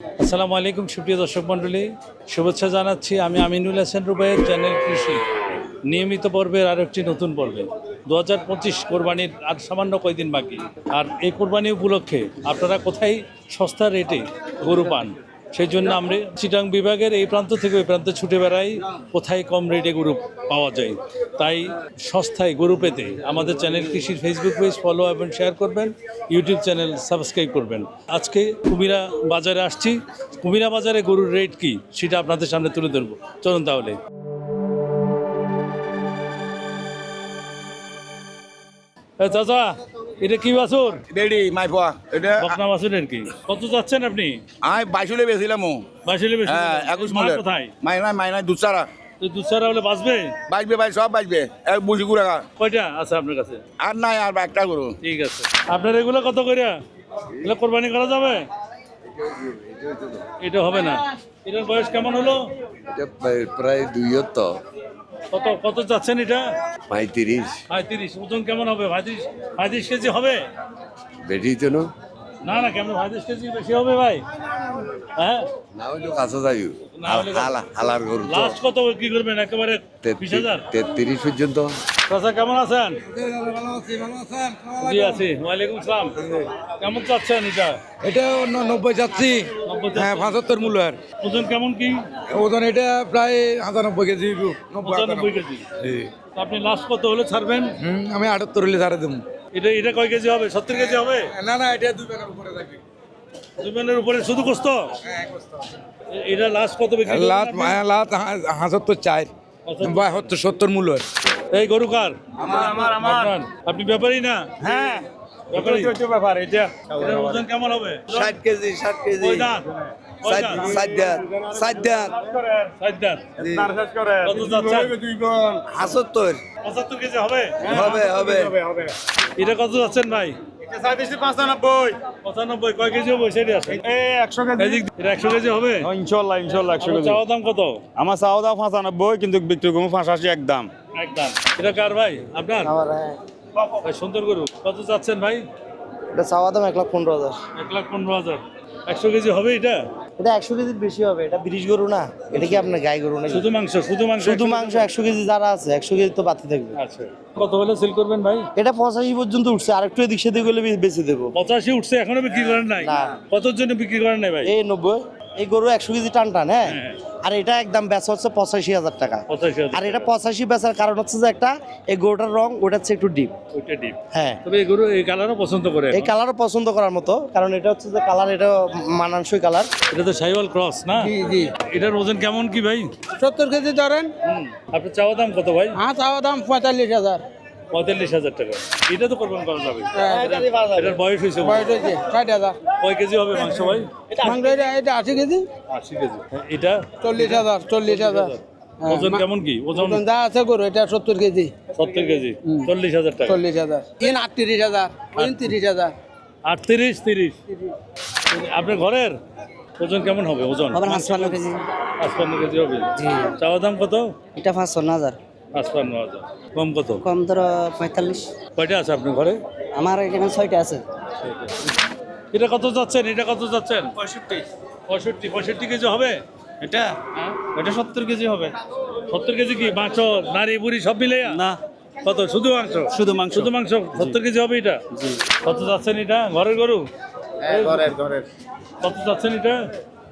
আসসালামু আলাইকুম, সুপ্রিয় দর্শক মণ্ডলী। শুভেচ্ছা জানাচ্ছি আমি আমিনুল হাসান রুবাইয়ের চ্যানেল কৃষি। নিয়মিত পর্বের আর একটি নতুন পর্বে। দু হাজার পঁচিশ কোরবানির আর সামান্য কয়দিন বাকি। আর এই কোরবানি উপলক্ষে আপনারা কোথায় সস্তা রেটে গরু পান? সেই জন্য আমরা চিটাং বিভাগের এই প্রান্ত থেকে ওই প্রান্তে ছুটে বেড়াই, কোথায় কম রেটে গরু পাওয়া যায়। তাই সস্তায় গরু পেতে আমাদের চ্যানেল কৃষির ফেসবুক পেজ ফলো এবং শেয়ার করবেন ইউটিউব চ্যানেল সাবস্ক্রাইব করবেন। আজকে কুমিরা বাজারে আসছি। কুমিরা বাজারে গরুর রেট কি সেটা আপনাদের সামনে তুলে ধরবো। চলুন তাহলে। চাচা এটা কি বাছুর? রেডি মাই পোয়া। এটা বকনা বাছুরের কি? কত যাচ্ছেন আপনি? আমি বাইশুলে বেছিলাম ও। বাইশে বেশি হ্যাঁ একুশ মা মূলের। কোথায়? মাইনা মাইনা দুচারা। তো দুসারা হলে বাঁচবে? বাজবে ভাই সব বাজবে এক বুঝি গুড়া কয়টা আছে আপনার কাছে? আর নাই আর একটা করু ঠিক আছে। আপনার এগুলো কত করে এগুলো কোরবানি করা যাবে? এটা হবে না। এটার বয়স কেমন হলো? এটা প্রায়- দুই তো কত কত যাচ্ছেন এটা? পঁয়ত্রিশ। পঁয়ত্রিশ ওজন কেমন হবে? পঁয়ত্রিশ পঁয়ত্রিশ কেজি হবে? বেটি তো না। না না কেমন? পঁয়ত্রিশ কেজি বেশি হবে ভাই। হ্যাঁ? না হইলে কাছে যাই। হালার গরু তো। লাস্ট কত বিক্রি করবেন? একেবারে বিশ হাজার? তেত্রিশ পর্যন্ত। চাচা কেমন আছেন? জি আছি। ওয়ালাইকুম সালাম কেমন চাচ্ছেন এটা? এটা নব্বই যাচ্ছি হ্যাঁ। পঁচাত্তর মূল্য আর ওজন কেমন কি? ওজন এটা প্রায় আটানব্বই কেজি নব্বই কেজি। আপনি লাস্ট কত হলে ছাড়বেন? আমি আটাত্তর হলে ছাড়ে দেবো। এটা এটা কয় কেজি হবে? সত্তর কেজি হবে? না না এটা দুই ব্যাগের উপরে থাকবে। উপরে শুধু কষ্ট এটা লাস্ট কত বিক্রি করবেন লাত আপনি? লাত হাজাত্তর চার। বা সত্তর সত্তর মূল্য এই গরু কার? আপনার? আপনি ব্যাপারই না? হ্যাঁ। ব্যাপারই ব্যাপার এটা। ওজন কেমন হবে? ষাট কেজি ষাট কেজি। পঁচাত্তর কেজি হবে? হবে হবে। এটা কত যাচ্ছেন ভাই? আমার চাওয়া দাম পঁচানব্বই কিন্তু বিক্রি করব পঁচাশি একদম। একদম। এটা কার ভাই? আপনার? ভাই, সুন্দর গরু। কত চাচ্ছেন ভাই? এটা চাওয়া দাম এক লাখ পনেরো হাজার। এক লাখ পনেরো হাজার। একশো কেজি হবে এটা? এটা একশো কেজির বেশি হবে এটা ব্রিজ গরু না? এটা কি আপনার গায়ে গরু না শুধু মাংস শুধু মাংস শুধু মাংস একশো কেজি যারা আছে একশো কেজি তো বাতি থাকবে। আচ্ছা কত হলে সেল করবেন ভাই? এটা পঁচাশি পর্যন্ত উঠছে আর একটু এদিক সেদিক হলে বেঁচে বেশি দেবো। পঁচাশি উঠছে এখনও বিক্রি করেন নাই? কত কতর জন্য বিক্রি করেন নাই ভাই? এই নব্বই। এই গরু একশো কেজি টান টান হ্যাঁ? হ্যাঁ। আর এটা একদম বেচা হচ্ছে পঁচাশি হাজার টাকা। আর এটা পঁচাশি বেচার কারণ হচ্ছে যে একটা এই গরুটার রং ওটা হচ্ছে একটু ডিপ। ওইটা ডিপ। হ্যাঁ। তবে এই গরু এই কালারও পছন্দ করে এই কালারও পছন্দ করার মতো কারণ এটা হচ্ছে যে কালার এটা মানানসই কালার এটা তো সাইওয়াল ক্রস না? জি জি। এটার ওজন কেমন কি ভাই? সত্তর কেজি ধরেন। হুম আপনার চাওয়া দাম কত ভাই? হ্যাঁ চাওয়া দাম পঁয়তাল্লিশ হাজার। পঁয়তাল্লিশ হাজার টাকা। এটা তো করবেন করা যাবে। এটার বয়স হয়েছে হয়েছে ষাট হাজার। কয় কেজি হবে মাংস ভাই? মাংস এটা এটা আশি কেজি। আশি কেজি। এটা? চল্লিশ হাজার চল্লিশ হাজার। ওজন কেমন কি? ওজন? ওজন যা আছে গরু এটা সত্তর কেজি। সত্তর কেজি। চল্লিশ হাজার টাকা। চল্লিশ হাজার। ইন আটত্রিশ হাজার তিরিশ হাজার। আটত্রিশ তিরিশ। আপনার ঘরের? ওজন কেমন হবে? ওজন? আবার পাঁচপান্ন কেজি। পাঁচপান্ন কেজি হবে। চাওয়া দাম কত? এটা পাঁচপান্ন হাজার। পাঁচপান্ন হাজার। কম কত? কম ধরো পঁয়তাল্লিশ। কয়টা আছে আপনার ঘরে? আমার এখানে ছয়টা আছে। এটা কত যাচ্ছেন? এটা কত যাচ্ছেন? পঁয়ষট্টি। পঁয়ষট্টি পঁয়ষট্টি কেজি হবে? এটা? হ্যাঁ। এটা সত্তর কেজি হবে। সত্তর কেজি কি? মাংস নারী বুড়ি সব মিলে? না। কত? শুধু মাংস? শুধু মাংস। শুধু মাংস? সত্তর কেজি হবে এটা? কত যাচ্ছেন এটা? ঘরের গরু? ঘরের ঘরের। কত যাচ্ছেন এটা?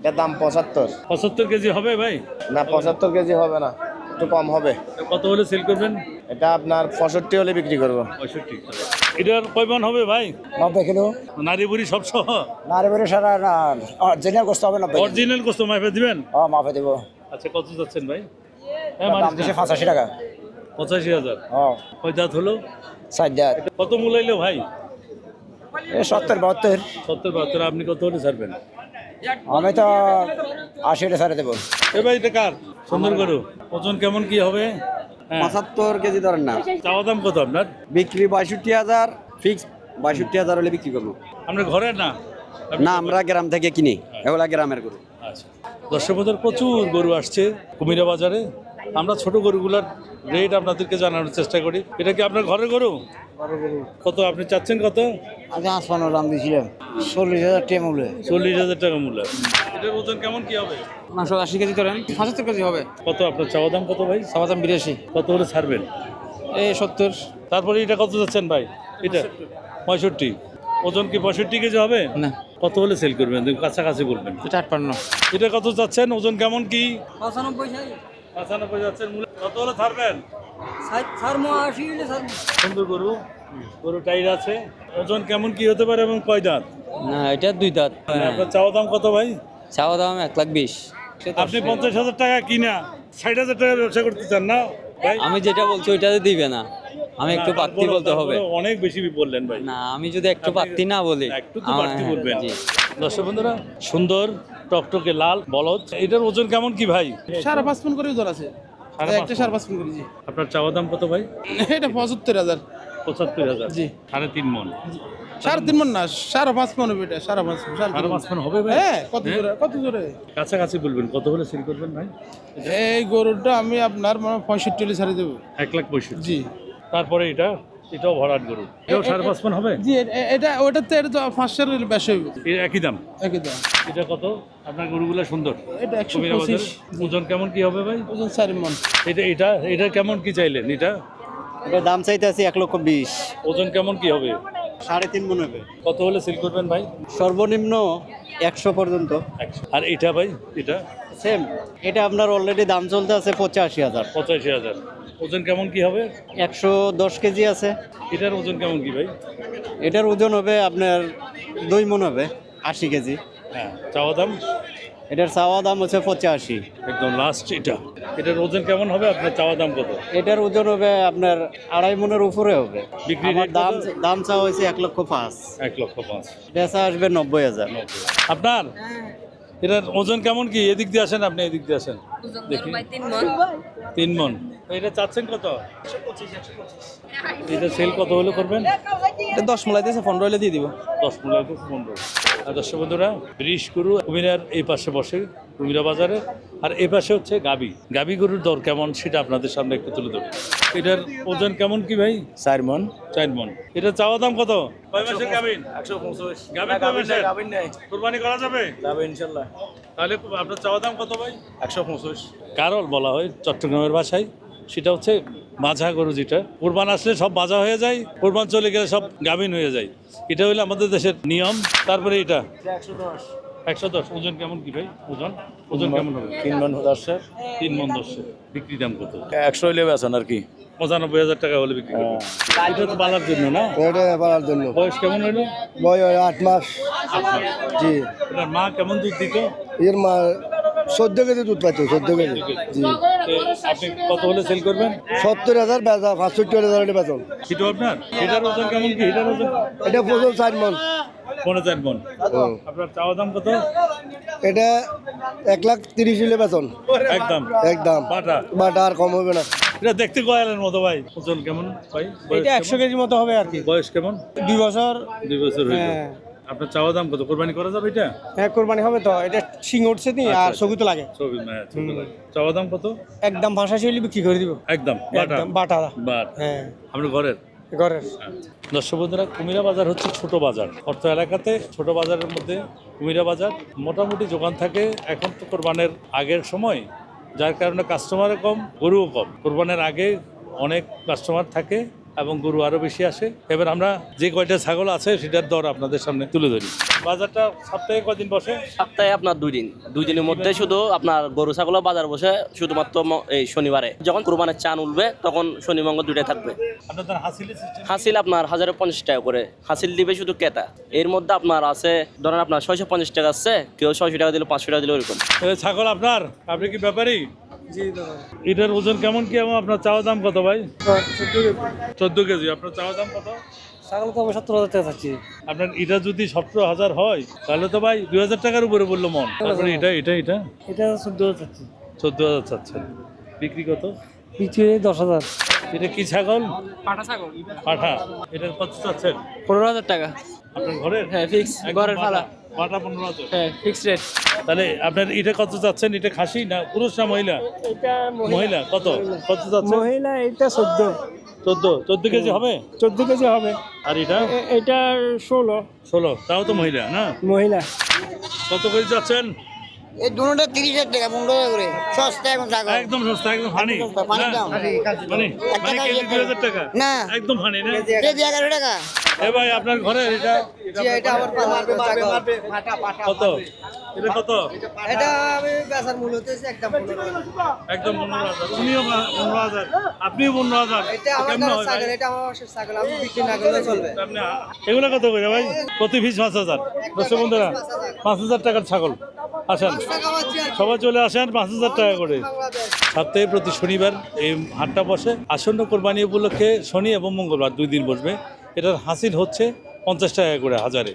এটার দাম পঁচাত্তর। পঁচাত্তর কেজি হবে ভাই? না পঁচাত্তর কেজি হবে না। একটু কম হবে। কত হলে সেল করবেন? এটা আপনার পঁয়ষট্টি হলে বিক্রি করব। পঁয়ষট্টি। এটার কয়মান হবে ভাই? নব্বই কিলো। নারী বুড়ি সব সহ? নারী বেড়ে সারা অরিজিনাল করতে হবে নব্বই। অরিজিনাল কত মাফে দিবেন? ও মাফে দেবো। আচ্ছা কত যাচ্ছেন ভাই? হ্যাঁ দাম দিছে মারিস না। পঁচাশি টাকা। পঁচাশি হাজার। কয় দাঁত হলো? ষাট হাজার কত মূলাইলো ভাই? এ সত্তর বাহাত্তর। সত্তর বাহাত্তর আপনি কত হলে ছাড়বেন? আমি তো আশি টাকা সারে দেবো। এ ভাই এটা কার? সুন্দর গরু। ওজন কেমন কি হবে? হ্যাঁ। পঁচাত্তর কেজি ধরেন না। চাওয়া দাম কত আপনার? বিক্রি বাষট্টি হাজার ফিক্স বাষট্টি হাজার হলে বিক্রি করব। আপনার ঘরের না? না আমরা গ্রাম থেকে কিনি। এগুলা গ্রামের গরু। আচ্ছা। দর্শক প্রচুর গরু আসছে কুমিরা বাজারে। আমরা ছোট গরুগুলার রেট আপনাদেরকে জানানোর চেষ্টা করি। এটা কি আপনার ঘরের গরু? কত আপনি চাচ্ছেন কত? আগে আসমানো দাম দিয়েছিলাম। চল্লিশ হাজার টেমুলে চল্লিশ হাজার টাকা মূল্য। এটার ওজন কেমন কি হবে? মাংস আশি কেজি ধরেন পঁচাত্তর কেজি হবে। কত আপনার চাওয়া দাম কত ভাই? সবার দাম বিরাশি। কত হলে ছাড়বেন? এই সত্তর। তারপরে এটা কত যাচ্ছেন ভাই? এটা পঁয়ষট্টি। ওজন কি পঁয়ষট্টি কেজি হবে? না। কত হলে সেল করবেন? কাছাকাছি বলবেন। এটা আটপান্ন এটা কত যাচ্ছেন ওজন কেমন কি? পঁচানব্বই পঁচানব্বই যাচ্ছেন মূল্য। কত হলে ছাড়বেন? সুন্দর গরু গরু টাইর আছে। ওজন কেমন কি হতে পারে এবং কয় দাঁত? না এটা দুই দাঁত। আপনার চাওয়া দাম কত ভাই? চাওয়া দাম এক লাখ বিশ। আপনি পঞ্চাশ হাজার টাকা কিনা ষাট হাজার টাকা ব্যবসা করতে চান না? আমি যেটা বলছি ওইটাতে দিবে না। আমি একটু বাড়তি বলতে হবে। অনেক বেশি বললেন ভাই। না আমি যদি একটু বাড়তি না বলি একটু তো বাড়তি বলবেন। জি। দর্শক বন্ধুরা সুন্দর টকটকে লাল বলদ এটার ওজন কেমন কি ভাই? সাড়ে পাঁচ ফোন করে ওজন আছে। একটা সাড়ে পাঁচ করে জি। আপনার চাওয়া দাম কত ভাই? এটা পঁচাত্তর হাজার। পঁচাত্তর হাজার? জি। সাড়ে তিন মন। সাড়ে তিন মন না সাড়ে পাঁচ মন হবে এটা সাড়ে পাঁচ সাড়ে পাঁচ মন হবে ভাই? হ্যাঁ কত হ্যাঁ? জোরে কত জোরে? কাছাকাছি বলবেন কত হলে সেল করবেন ভাই? এই গরুটা আমি আপনার মানে পঁয়ষট্টি হলে ছাড়ে দেবো। এক লাখ পঁয়ষট্টি। জি। তারপরে এটা? এটাও ভরাট গরু। এটাও সাড়ে পাঁচ মন হবে? জি এটা ওটাতে এটা তো পাঁচশো বেশি এর একই দাম? একই দাম। এটা কত? আপনার গরুগুলো সুন্দর? এটা একশো পঁচিশ। ওজন কেমন কি হবে ভাই? ওজন চার মন। এটা এটা এটা কেমন কি চাইলেন এটা? এটা দাম চাইতে আছি এক লক্ষ বিশ। ওজন কেমন কি হবে? সাড়ে তিন মন হবে। কত হলে সেল করবেন ভাই? সর্বনিম্ন একশো পর্যন্ত। আর এটা ভাই? এটা? সেম। এটা আপনার অলরেডি দাম চলতে আছে পঁচাশি হাজার। পঁচাশি হাজার। ওজন কেমন কি হবে? একশো দশ কেজি আছে। এটার ওজন কেমন কি ভাই? এটার ওজন হবে আপনার দুই মন হবে আশি কেজি। হ্যাঁ চাওয়া দাম? এটার চাওয়া দাম হচ্ছে পঁচাশি। একদম লাস্ট এটা। এটার ওজন কেমন হবে? আপনার চাওয়া দাম কত? এটার ওজন হবে আপনার আড়াই মনের উপরে হবে। বিক্রি দাম দাম চাওয়া হয়েছে এক লক্ষ পাঁচ। এক লক্ষ পাঁচ। বেচা আসবে নব্বই হাজার। আপনার? এটার ওজন কেমন কি? এদিক দিয়ে আসেন আপনি এদিক দিয়ে আসেন। দেখি। তিন মন তো এটা চাচ্ছেন কত? এটা সেল কত হলে করবেন? এটা দশ মলাই দিয়েছে পনেরো হলে দিয়ে দিব। দশ পনেরো থেকে পনেরো। আর দর্শক বন্ধুরা ব্রিশ গরু কুমিরার এই পাশে বসে কুমিরা বাজারে। আর এই পাশে হচ্ছে গাবি। গাবি গরুর দর কেমন সেটা আপনাদের সামনে একটু তুলে দেবো এটার ওজন কেমন কি ভাই? চার মন। চার মন। এটা চাওয়া দাম কত? কয় মাসের গাবিন? একশো পঁচিশ। গাবিন কয় মাসের? কুরবানি করা যাবে? যাবে ইনশাল্লাহ। তাহলে আপনার চাওয়া দাম কত ভাই? একশো পঁচিশ। কারল বলা হয় চট্টগ্রামের ভাষায়। সেটা হচ্ছে মাঝা গরু যেটা। কোরবান আসলে সব মাজা হয়ে যায় কোরবান চলে গেলে সব গাভিন হয়ে যায়। এটা হলো আমাদের দেশের নিয়ম। তারপরে এটা? একশো দশ। ওজন কেমন কি ভাই? ওজন? ওজন কেমন হবে? তিন মন দশের তিন মন দশের বিক্রি দাম কত? একশো হইলে বেছেন আর কি। পঁচানব্বই হাজার টাকা হলে বিক্রি করবে এটা তো বালার জন্য না? এটা পালার জন্য। বয়স কেমন হলো বয় আট মাস। জি। মা কেমন দুধ দিত? এর মা চোদ্দ কেজি দুধ পাইতো চোদ্দ কেজি। জি। আপনি কত হলে সেল করবেন? সত্তর হাজার বেচা পাঁচষট্টি হাজার আপনার? ওজন কেমন কি? এটার ওজন? এটা প্রচুর চার মন। পনেরো চার মন। আপনার চাওয়া দাম কত? এটা এক লাখ তিরিশ হলে একদম। একদম। বাটা? বাটা আর কম হবে না। এটা দেখতে কয়ালের মতো ভাই। ওজন কেমন? ভাই এটা একশো? কেজি মতো হবে আর কি। বয়স কেমন? দুই বছর। দুই বছর হ্যাঁ। আপনার চাওয়া দাম কত? কোরবানি করা যাবে এটা? হ্যাঁ কোরবানি হবে তো। এটা শিং উঠছে নি আচ্ছা, আর আচ্ছা। সবই তো লাগে। ছবি হ্যাঁ, লাগে। চাওয়া দাম কত? একদম ভাষা শৈলী বিক্রি করে দিব। একদম বাটা। বাটা। বাট। হ্যাঁ। আপনার ঘরের? ঘরের। দর্শক বন্ধুরা কুমিরা বাজার হচ্ছে ছোট বাজার। অর্থ এলাকাতে ছোট বাজারের মধ্যে কুমিরা বাজার মোটামুটি দোকান থাকে। এখন তো কোরবানের আগের সময় যার কারণে কাস্টমারও কম গরুও কম। কোরবানের আগে অনেক কাস্টমার থাকে। এবং গরু আরও বেশি আসে। এবার আমরা যে কয়টা ছাগল আছে সেটার দর আপনাদের সামনে তুলে ধরি। বাজারটা সপ্তাহে কদিন বসে? সপ্তাহে আপনার দুই দিন। দুই দিনের মধ্যে শুধু আপনার গরু ছাগলের বাজার বসে শুধুমাত্র এই শনিবারে। যখন কোরবানের চান উঠবে তখন শনি মঙ্গল দুইটাই থাকবে। হাসিল আপনার হাজারে পঞ্চাশ টাকা করে। হাসিল দিবে শুধু ক্রেতা। এর মধ্যে আপনার আছে ধরেন আপনার ছয়শো পঞ্চাশ টাকা আছে কেউ ছয়শো টাকা দিলে পাঁচশো টাকা দিলে ওরকম ছাগল আপনার? আপনি কি ব্যাপারী? এটার ওজন কেমন কি? এবং আপনার চাওয়া দাম কত ভাই? চোদ্দ কেজি। আপনার চাওয়া দাম কত? ছাগল তো আমি সত্তর হাজার টাকা চাচ্ছি। আপনার এটা যদি সতেরো হাজার হয় তাহলে তো ভাই দুই হাজার টাকার উপরে বলল মন। তারপরে এটা এটা এটা? এটা চোদ্দ হাজার চাচ্ছি। চোদ্দ হাজার চাচ্ছেন। বিক্রি কত? বিক্রি দশ হাজার। এটা কি ছাগল? পাঠা ছাগল। পাঠা। এটার কত চাচ্ছেন? পনেরো হাজার টাকা। আপনার ঘরের? হ্যাঁ ফিক্স ঘরের ফালা পাঠা পনেরো হাজার হ্যাঁ রেট তাহলে আপনার এটা কত যাচ্ছেন? এটা খাসি না পুরুষ না মহিলা? মহিলা। কত? কত যাচ্ছে মহিলা এটা চোদ্দ। চোদ্দ। চোদ্দ কেজি হবে? চোদ্দ কেজি হবে। আর এটা? এটা ষোলো। ষোলো। তাও তো মহিলা না? মহিলা। কত কেজি যাচ্ছেন? এই দুটোটা তিরিশ হাজার টাকা পনেরো টাকা করে। সস্তা এখন ছাগল। একদম সস্তা একদম ফানি পানির দাম। মানে মানে টাকা। না। একদম ফানি না? কেজি এগারো টাকা। এ ভাই আপনার ঘরে এটা এটা আবার ছাগল। কত এটা কত? এটা আমি বেচার মূল্য হচ্ছে একদম উনিও আপনিও পনেরো হাজার। এটা আমার? ছাগল এটা আমার ছাগল আমি বিক্রি না করলে চলবে। এগুলো কত করে ভাই? প্রতি পিস পাঁচ হাজার। দর্শক বন্ধুরা পাঁচ হাজার টাকার ছাগল। আসেন। সবাই চলে আসেন পাঁচ হাজার টাকা করে। সপ্তাহে প্রতি শনিবার এই হাটটা বসে। আসন্ন কোরবানি উপলক্ষে শনি এবং মঙ্গলবার দুই দিন বসবে। এটার হাসিল হচ্ছে পঞ্চাশ টাকা করে হাজারে।